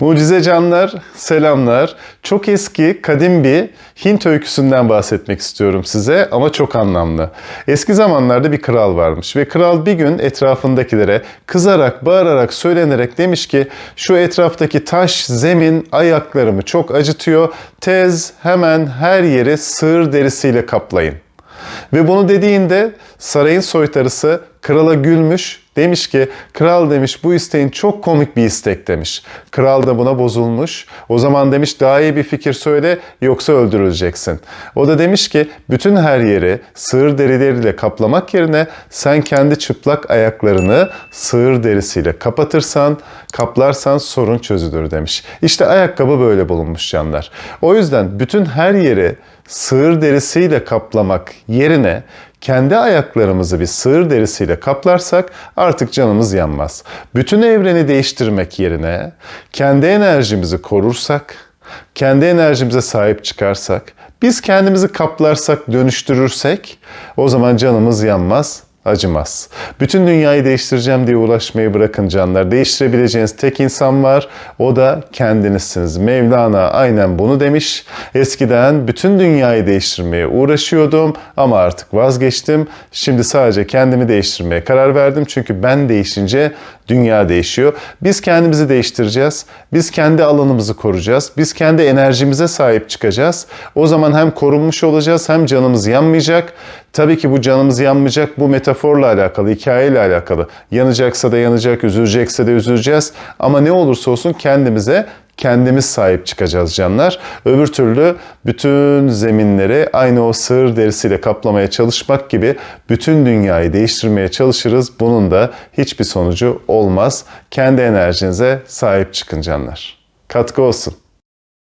Mucize canlar, selamlar. Çok eski, kadim bir Hint öyküsünden bahsetmek istiyorum size ama çok anlamlı. Eski zamanlarda bir kral varmış ve kral bir gün etrafındakilere kızarak, bağırarak, söylenerek demiş ki şu etraftaki taş, zemin ayaklarımı çok acıtıyor. Tez hemen her yeri sığır derisiyle kaplayın. Ve bunu dediğinde sarayın soytarısı krala gülmüş. Demiş ki kral demiş bu isteğin çok komik bir istek demiş. Kral da buna bozulmuş. O zaman demiş daha iyi bir fikir söyle yoksa öldürüleceksin. O da demiş ki bütün her yeri sığır derileriyle kaplamak yerine sen kendi çıplak ayaklarını sığır derisiyle kapatırsan, kaplarsan sorun çözülür demiş. İşte ayakkabı böyle bulunmuş canlar. O yüzden bütün her yeri sığır derisiyle kaplamak yerine kendi ayaklarımızı bir sığır derisiyle kaplarsak artık canımız yanmaz. Bütün evreni değiştirmek yerine kendi enerjimizi korursak, kendi enerjimize sahip çıkarsak, biz kendimizi kaplarsak, dönüştürürsek o zaman canımız yanmaz, acımaz. Bütün dünyayı değiştireceğim diye uğraşmayı bırakın canlar. Değiştirebileceğiniz tek insan var. O da kendinizsiniz. Mevlana aynen bunu demiş. Eskiden bütün dünyayı değiştirmeye uğraşıyordum ama artık vazgeçtim. Şimdi sadece kendimi değiştirmeye karar verdim. Çünkü ben değişince dünya değişiyor. Biz kendimizi değiştireceğiz. Biz kendi alanımızı koruyacağız. Biz kendi enerjimize sahip çıkacağız. O zaman hem korunmuş olacağız hem canımız yanmayacak. Tabii ki bu canımız yanmayacak bu metaforla alakalı, hikayeyle alakalı. Yanacaksa da yanacak, üzülecekse de üzüleceğiz. Ama ne olursa olsun kendimize kendimiz sahip çıkacağız canlar. Öbür türlü bütün zeminleri aynı o sığır derisiyle kaplamaya çalışmak gibi bütün dünyayı değiştirmeye çalışırız. Bunun da hiçbir sonucu olmaz. Kendi enerjinize sahip çıkın canlar. Katkı olsun.